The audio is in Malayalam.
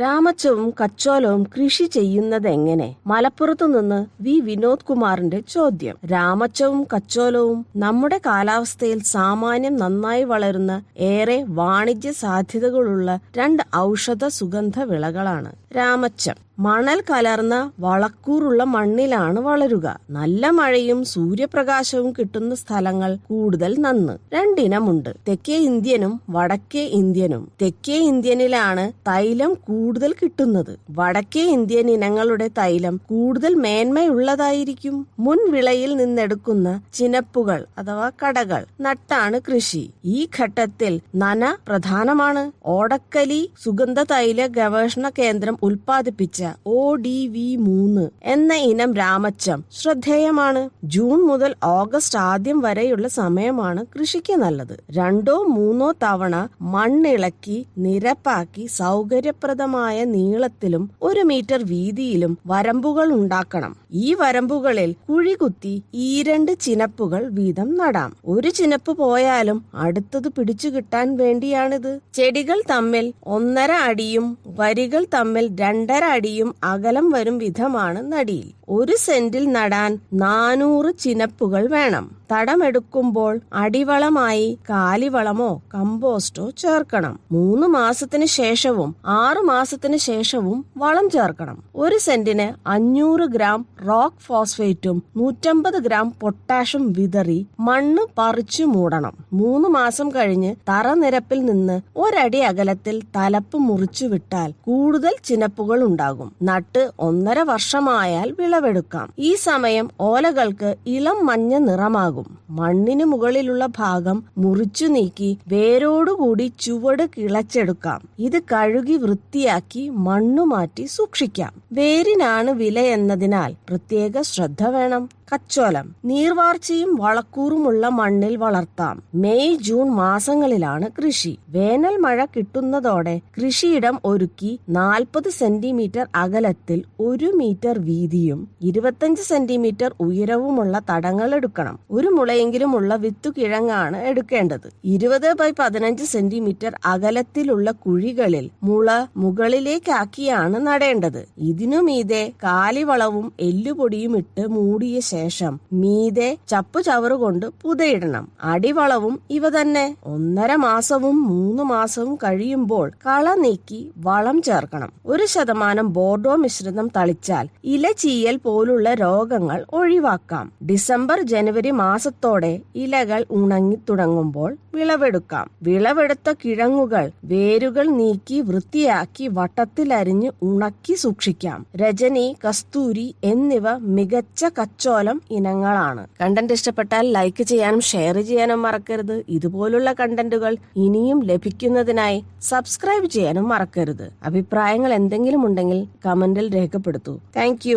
രാമച്ചവും കച്ചോലവും കൃഷി ചെയ്യുന്നത് എങ്ങനെ മലപ്പുറത്തു നിന്ന് വി. വിനോദ് കുമാറിന്റെ ചോദ്യം. രാമച്ചവും കച്ചോലവും നമ്മുടെ കാലാവസ്ഥയിൽ സാമാന്യം നന്നായി വളരുന്ന ഏറെ വാണിജ്യ സാധ്യതകളുള്ള രണ്ട് ഔഷധ സുഗന്ധ വിളകളാണ് രാമച്ചം. മണൽ കലർന്ന വളക്കൂറുള്ള മണ്ണിലാണ് വളരുക. നല്ല മഴയും സൂര്യപ്രകാശവും കിട്ടുന്ന സ്ഥലങ്ങൾ കൂടുതൽ നന്ന്. രണ്ടിനമുണ്ട്. തെക്കേ ഇന്ത്യനും വടക്കേ ഇന്ത്യനും. തെക്കേ ഇന്ത്യനിലാണ് തൈലം കൂടുതൽ കിട്ടുന്നത്. വടക്കേ ഇന്ത്യൻ ഇനങ്ങളുടെ തൈലം കൂടുതൽ മേന്മയുള്ളതായിരിക്കും. മുൻ വിളയിൽ നിന്നെടുക്കുന്ന ചിനപ്പുകൾ അഥവാ കടകൾ നട്ടാണ് കൃഷി. ഈ ഘട്ടത്തിൽ നന പ്രധാനമാണ്. ഓടക്കലി സുഗന്ധ തൈല ഗവേഷണ കേന്ദ്രം ഉൽപ്പാദിപ്പിച്ച ഒ ഡി വി മൂന്ന് എന്ന ഇനം രാമച്ചം ശ്രദ്ധേയമാണ്. ജൂൺ മുതൽ ഓഗസ്റ്റ് ആദ്യം വരെയുള്ള സമയമാണ് കൃഷിക്ക് നല്ലത്. രണ്ടോ മൂന്നോ തവണ മണ്ണിളക്കി നിരപ്പാക്കി സൗകര്യപ്രദമായ നീളത്തിലും ഒരു മീറ്റർ വീതിയിലും വരമ്പുകൾ ഉണ്ടാക്കണം. ഈ വരമ്പുകളിൽ കുഴികുത്തി ഈ രണ്ട് ചിനപ്പുകൾ വീതം നടാം. ഒരു ചിനപ്പ് പോയാലും അടുത്തത് പിടിച്ചു കിട്ടാൻ വേണ്ടിയാണിത്. ചെടികൾ തമ്മിൽ ഒന്നര അടിയും വരികൾ തമ്മിൽ രണ്ടര അടിയും അകലം വരും വിധമാണ് നടിയിൽ. ഒരു സെന്റിൽ നടാൻ നാനൂറ് ചിനപ്പുകൾ വേണം. തടമെടുക്കുമ്പോൾ അടിവളമായി കാലിവളമോ കമ്പോസ്റ്റോ ചേർക്കണം. മൂന്ന് മാസത്തിന് ശേഷവും ആറു മാസത്തിന് ശേഷവും വളം ചേർക്കണം. ഒരു സെന്റിന് അഞ്ഞൂറ് ഗ്രാം റോക്ക് ഫോസ്ഫേറ്റും നൂറ്റമ്പത് ഗ്രാം പൊട്ടാഷും വിതറി മണ്ണ് പറിച്ചു മൂടണം. മൂന്ന് മാസം കഴിഞ്ഞ് തറനിരപ്പിൽ നിന്ന് ഒരടി അകലത്തിൽ തലപ്പ് മുറിച്ചു വിട്ടാൽ കൂടുതൽ ചിനപ്പുകൾ ഉണ്ടാകും. നട്ട് ഒന്നര വർഷമായാൽ വിളവെടുക്കാം. ഈ സമയം ഓലകൾക്ക് ഇളം മഞ്ഞ നിറമാകും. മണ്ണിന് മുകളിലുള്ള ഭാഗം മുറിച്ചു നീക്കി വേരോടുകൂടി ചുവട് കിളച്ചെടുക്കാം. ഇത് കഴുകി വൃത്തിയാക്കി മണ്ണു മാറ്റി സൂക്ഷിക്കാം. വേരിനാണ് വില എന്നതിനാൽ പ്രത്യേക ശ്രദ്ധ വേണം. കച്ചോലം. നീർവാർച്ചയും വളക്കൂറുമുള്ള മണ്ണിൽ വളർത്താം. മെയ് ജൂൺ മാസങ്ങളിലാണ് കൃഷി. വേനൽ മഴ കിട്ടുന്നതോടെ കൃഷിയിടം ഒരുക്കി നാൽപ്പത് സെന്റിമീറ്റർ അകലത്തിൽ ഒരു മീറ്റർ വീതിയും ഇരുപത്തഞ്ച് സെന്റിമീറ്റർ ഉയരവുമുള്ള തടങ്ങൾ എടുക്കണം. ഒരു മുളയെങ്കിലും ഉള്ള വിത്തു വിത്തുകിഴങ്ങാണ് എടുക്കേണ്ടത്. ഇരുപത് ബൈ പതിനഞ്ച് സെന്റിമീറ്റർ അകലത്തിലുള്ള കുഴികളിൽ മുള മുകളിലേക്കാക്കിയാണ് നടേണ്ടത്. ഇതിനു മീതെ കാലിവളവും എല്ലുപൊടിയും ഇട്ട് മൂടിയ ശേഷം മീതെ ചപ്പു ചവറുകൊണ്ട് പുതയിടണം. അടിവളവും ഇവ തന്നെ. ഒന്നര മാസവും മൂന്ന് മാസവും കഴിയുമ്പോൾ കള നീക്കി വളം ചേർക്കണം. ഒരു ശതമാനം ബോർഡോ മിശ്രിതം തളിച്ചാൽ ഇല ചീയൽ പോലുള്ള രോഗങ്ങൾ ഒഴിവാക്കാം. ഡിസംബർ ജനുവരി മാസത്തോടെ ഇലകൾ ഉണങ്ങി തുടങ്ങുമ്പോൾ വിളവെടുക്കാം. വിളവെടുത്ത കിഴങ്ങുകൾ വേരുകൾ നീക്കി വൃത്തിയാക്കി വട്ടത്തിലരിഞ്ഞ് ഉണക്കി സൂക്ഷിക്കാം. രജനി കസ്തൂരി എന്നിവ മികച്ച കച്ചോലം ഇനങ്ങളാണ്. കണ്ടന്റ് ഇഷ്ടപ്പെട്ടാൽ ലൈക്ക് ചെയ്യാനും ഷെയർ ചെയ്യാനും മറക്കരുത്. ഇതുപോലുള്ള കണ്ടന്റുകൾ ഇനിയും ലഭിക്കുന്നതിനായി സബ്സ്ക്രൈബ് ചെയ്യാനും മറക്കരുത്. അഭിപ്രായങ്ങൾ എന്തെങ്കിലും ഉണ്ടെങ്കിൽ കമന്റിൽ രേഖപ്പെടുത്തൂ. താങ്ക്